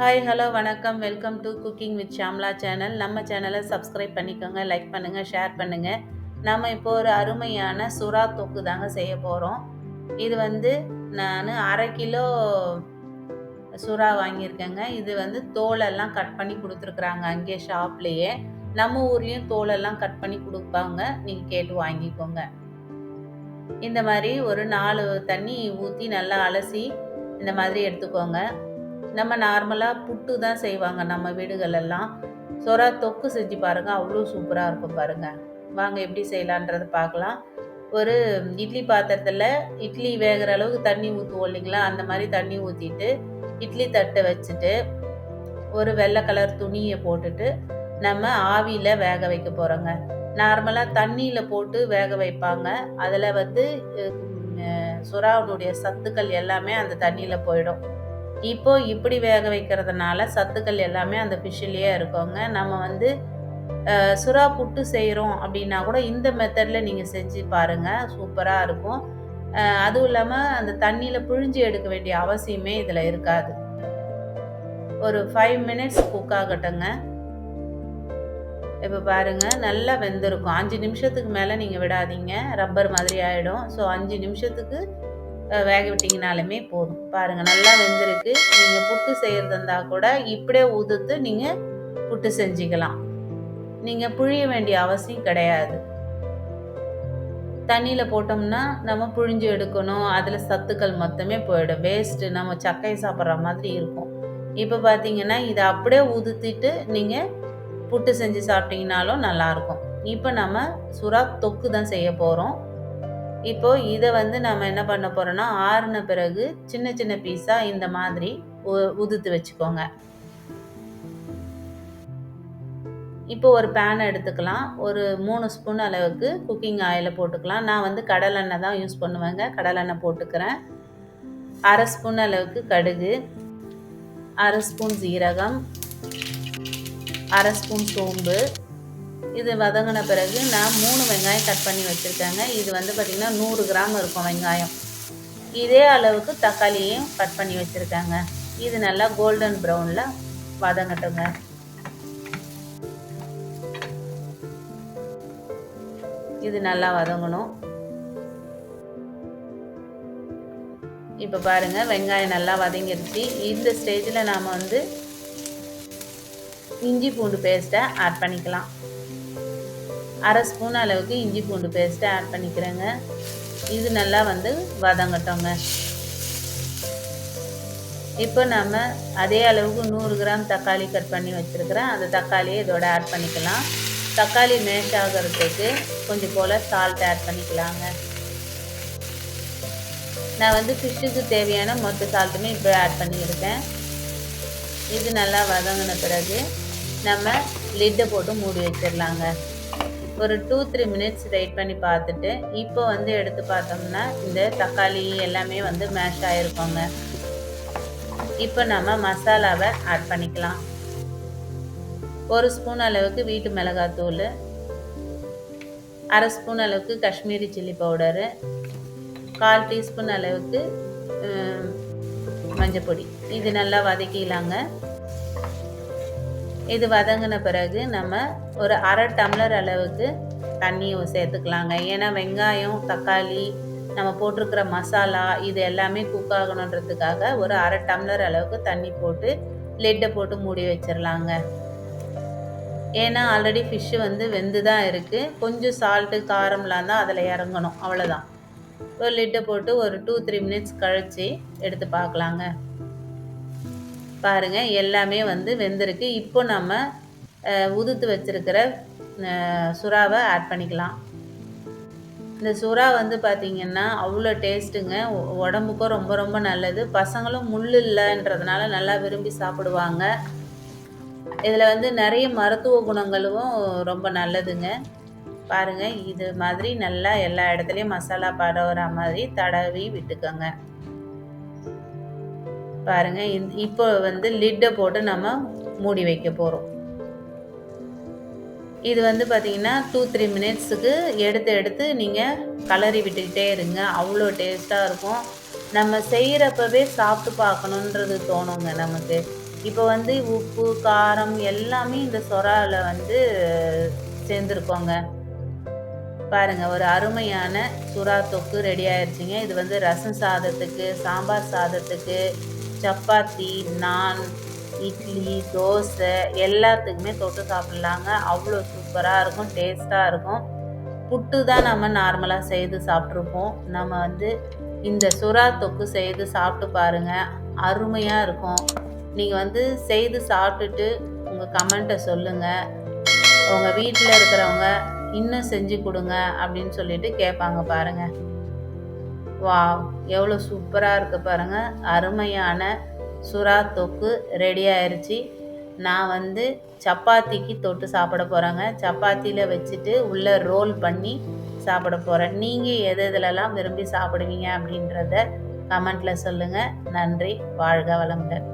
Hi hello வணக்கம். Welcome to cooking with Shamla channel நம்ம சேனலை சப்ஸ்கிரைப் பண்ணிக்கோங்க லைக் பண்ணுங்கள் ஷேர் பண்ணுங்கள் நம்ம இப்போ ஒரு அருமையான சுறா தொக்கு தாங்க செய்ய போகிறோம் இது வந்து நான் அரை கிலோ சுறா வாங்கியிருக்கேங்க. இது வந்து தோலெல்லாம் கட் பண்ணி கொடுத்துருக்குறாங்க அங்கேயே ஷாப்லேயே நம்ம ஊர்லேயும் தோலெல்லாம் கட் பண்ணி கொடுப்பாங்க. நீங்கள் கேட்டு வாங்கிக்கோங்க. இந்த மாதிரி ஒரு நாலு தண்ணி ஊற்றி நல்லா அலசி இந்த மாதிரி எடுத்துக்கோங்க. நம்ம நார்மலாக புட்டு தான் செய்வாங்க நம்ம வீடுகளெல்லாம். சொரா தொக்கு செஞ்சு பாருங்கள் அவ்வளோ சூப்பராக இருக்கும் பாருங்கள் வாங்க எப்படி செய்யலான்றது பார்க்கலாம். ஒரு இட்லி பாத்திரத்தில் இட்லி வேகிற அளவுக்கு தண்ணி ஊற்றுவோம் இல்லைங்களா? அந்த மாதிரி தண்ணி ஊற்றிட்டு இட்லி தட்டை வச்சுட்டு ஒரு வெள்ளை கலர் துணியை போட்டுட்டு நம்ம ஆவியில் வேக வைக்க போகிறோங்க நார்மலாக தண்ணியில் போட்டு வேக வைப்பாங்க. அதில் வந்து சுறாவுடைய சத்துக்கள் எல்லாமே அந்த தண்ணியில் போயிடும். இப்போ இப்படி வேக வைக்கிறதுனால சத்துக்கள் எல்லாமே அந்த ஃபிஷ்ஷிலேயே இருக்குங்க. நம்ம வந்து சுறா புட்டு செய்கிறோம் அப்படின்னா கூட இந்த மெத்தடில் நீங்கள் செஞ்சு பாருங்கள் சூப்பராக இருக்கும். அதுவும் இல்லாமல் அந்த தண்ணியில் புழிஞ்சு எடுக்க வேண்டிய அவசியமே இதில் இருக்காது. ஒரு ஃபைவ் மினிட்ஸ் குக் ஆகட்டுங்க. இப்போ பாருங்கள் நல்லா வெந்திருக்கும். அஞ்சு நிமிஷத்துக்கு மேலே நீங்கள் விடாதீங்க. ரப்பர் மாதிரி ஆகிடும் ஸோ அஞ்சு நிமிஷத்துக்கு வேக விட்டிங்கனாலுமே போதும். பாருங்கள் நல்லா வெந்திருக்கு. நீங்கள் புட்டு செய்கிறது இருந்தால் கூட இப்படியே உதுத்து நீங்கள் புட்டு செஞ்சுக்கலாம். நீங்கள் புழிய வேண்டிய அவசியம் கிடையாது. தண்ணியில் போட்டோம்னா நம்ம புழிஞ்சு எடுக்கணும். அதில் சத்துக்கள் மொத்தமே போயிடும். வேஸ்ட்டு நம்ம சக்கை சாப்பிட்ற மாதிரி இருக்கும். இப்போ பார்த்தீங்கன்னா இதை அப்படியே உதுத்திட்டு நீங்கள் புட்டு செஞ்சு சாப்பிட்டீங்கனாலும் நல்லாயிருக்கும் இப்போ நம்ம சுறா தொக்கு தான் செய்ய போகிறோம் இப்போ இதை வந்து நம்ம என்ன பண்ண போகிறோன்னா ஆறுன பிறகு சின்ன சின்ன பீஸாக இந்த மாதிரி உதுத்து வச்சுக்கோங்க. இப்போ ஒரு பேனை எடுத்துக்கலாம். ஒரு மூணு ஸ்பூன் அளவுக்கு குக்கிங் ஆயிலை போட்டுக்கலாம். நான் வந்து கடலெண்ணெய் தான் யூஸ் பண்ணுவேங்க. கடலெண்ணெய் போட்டுக்கிறேன். அரை ஸ்பூன் அளவுக்கு கடுகு. அரை ஸ்பூன் ஜீரகம் அரை ஸ்பூன் சோம்பு. இது வதங்கின பிறகு நான் மூணு வெங்காயம் கட் பண்ணி வச்சுருக்கேங்க. இது வந்து பார்த்திங்கன்னா நூறு கிராம் இருக்கும் வெங்காயம். இதே அளவுக்கு தக்காளியையும் கட் பண்ணி வச்சுருக்கேங்க. இது நல்லா கோல்டன் ப்ரௌனில் வதங்கட்டுங்க. இது நல்லா வதங்கணும். இப்போ பாருங்கள் வெங்காயம் நல்லா வதங்கிருச்சு. இந்த ஸ்டேஜில் நாம் வந்து இஞ்சி பூண்டு பேஸ்ட்டை ஆட் பண்ணிக்கலாம். அரை ஸ்பூன் அளவுக்கு இஞ்சி பூண்டு பேஸ்ட்டை ஆட் பண்ணிக்கிறேங்க. இது நல்லா வந்து வதங்கட்டோங்க. இப்போ நம்ம அதே அளவுக்கு நூறு கிராம் தக்காளி கட் பண்ணி வச்சுருக்கிறேன். அந்த தக்காளியை இதோட ஆட் பண்ணிக்கலாம். தக்காளி மேஷ் ஆகிறதுக்கு கொஞ்சம் போல் சால்ட் ஆட் பண்ணிக்கலாங்க. நான் வந்து ஃபிஷ்ஷுக்கு தேவையான மொத்த சால்ட்டுமே இப்போ ஆட் பண்ணியிருக்கேன். இது நல்லா வதங்கின பிறகு நம்ம லிட்டை போட்டு மூடி வச்சிடலாங்க ஒரு டூ த்ரீ மினிட்ஸ் வெயிட் பண்ணி பார்த்துட்டு இப்போ வந்து எடுத்து பார்த்தோம்னா இந்த தக்காளி எல்லாமே வந்து மேஷ் ஆகிருக்கோங்க இப்போ நம்ம மசாலாவை ஆட் பண்ணிக்கலாம். ஒரு ஸ்பூன் அளவுக்கு வீட்டு மிளகாத்தூள் அரை ஸ்பூன் அளவுக்கு காஷ்மீரி சில்லி பவுடரு கால் டீஸ்பூன் அளவுக்கு மஞ்சப்பொடி இது நல்லா வதக்கிலாங்க இது வதங்கின பிறகு நம்ம ஒரு அரை டம்ளர் அளவுக்கு தண்ணி சேர்த்துக்கலாங்க. ஏன்னா வெங்காயம் தக்காளி நம்ம போட்டிருக்கிற மசாலா இது எல்லாமே குக் ஆகணுன்றதுக்காக ஒரு அரை டம்ளர் அளவுக்கு தண்ணி போட்டு லெட்டை போட்டு மூடி வச்சிடலாங்க ஏன்னா ஆல்ரெடி ஃபிஷ்ஷு வந்து வெந்து தான் இருக்குது கொஞ்சம் சால்ட்டு காரம்லாம் தான் அதில் இறங்கணும். அவ்வளோதான் ஒரு லிட்டை போட்டு ஒரு டூ த்ரீ மினிட்ஸ் கழித்து எடுத்து பார்க்கலாங்க பாருங்கள் எல்லாமே வந்து வெந்திருக்கு. இப்போ நம்ம உதுத்து வச்சுருக்கிற சுறாவை ஆட் பண்ணிக்கலாம். இந்த சுறா வந்து பார்த்திங்கன்னா அவ்வளோ டேஸ்ட்டுங்க உடம்புக்கும் ரொம்ப ரொம்ப நல்லது. பசங்களும் முள் இல்லைன்றதுனால நல்லா விரும்பி சாப்பிடுவாங்க. இதில் வந்து நிறைய மருத்துவ குணங்களும் ரொம்ப நல்லதுங்க. பாருங்கள் இது மாதிரி நல்லா எல்லா இடத்துலையும் மசாலா பரவுற மாதிரி தடவி விட்டுக்கோங்க. பாருங்கள் இப்போ வந்து லிட்டை போட்டு நம்ம மூடி வைக்க போகிறோம் இது வந்து பார்த்திங்கன்னா டூ த்ரீ மினிட்ஸுக்கு எடுத்து எடுத்து நீங்கள் கலரி விட்டுக்கிட்டே இருங்க. அவ்வளோ டேஸ்ட்டாக இருக்கும். நம்ம செய்கிறப்பவே சாப்பிட்டு பார்க்கணுன்றது தோணுங்க நமக்கு. இப்போ வந்து உப்பு காரம் எல்லாமே இந்த சொராவில் வந்து சேர்ந்துருக்கோங்க. பாருங்கள் ஒரு அருமையான சுறா தொக்கு ரெடி ஆயிடுச்சிங்க இது வந்து ரசம் சாதத்துக்கு சாம்பார் சாதத்துக்கு சப்பாத்தி நான் இட்லி தோசை எல்லாத்துக்குமே தொட்டு சாப்பிட்லாங்க. அவ்வளோ சூப்பராக இருக்கும் டேஸ்ட்டாக இருக்கும். புட்டு தான் நம்ம நார்மலாக செய்து சாப்பிட்ருப்போம் நம்ம வந்து இந்த சுறா தொக்கு செய்து சாப்பிட்டு பாருங்கள் அருமையாக இருக்கும். நீங்கள் வந்து செய்து சாப்பிட்டுட்டு உங்கள் கமெண்ட்டை சொல்லுங்கள் உங்கள் வீட்டில் இருக்கிறவங்க இன்னும் செஞ்சு கொடுங்க அப்படின்னு சொல்லிட்டு கேட்பாங்க பாருங்கள் வா எவ்வளோ சூப்பராக இருக்குது பாருங்கள் அருமையான சுறா தொக்கு ரெடி ஆயிடுச்சு நான் வந்து சப்பாத்திக்கு தொட்டு சாப்பிட போகிறேங்க சப்பாத்தியில் வச்சுட்டு உள்ளே ரோல் பண்ணி சாப்பிட போகிறேன் நீங்கள் எது எதுலலாம் விரும்பி சாப்பிடுவீங்க அப்படின்றத கமெண்ட்டில் சொல்லுங்கள் நன்றி. வாழ்க வளமுடன்.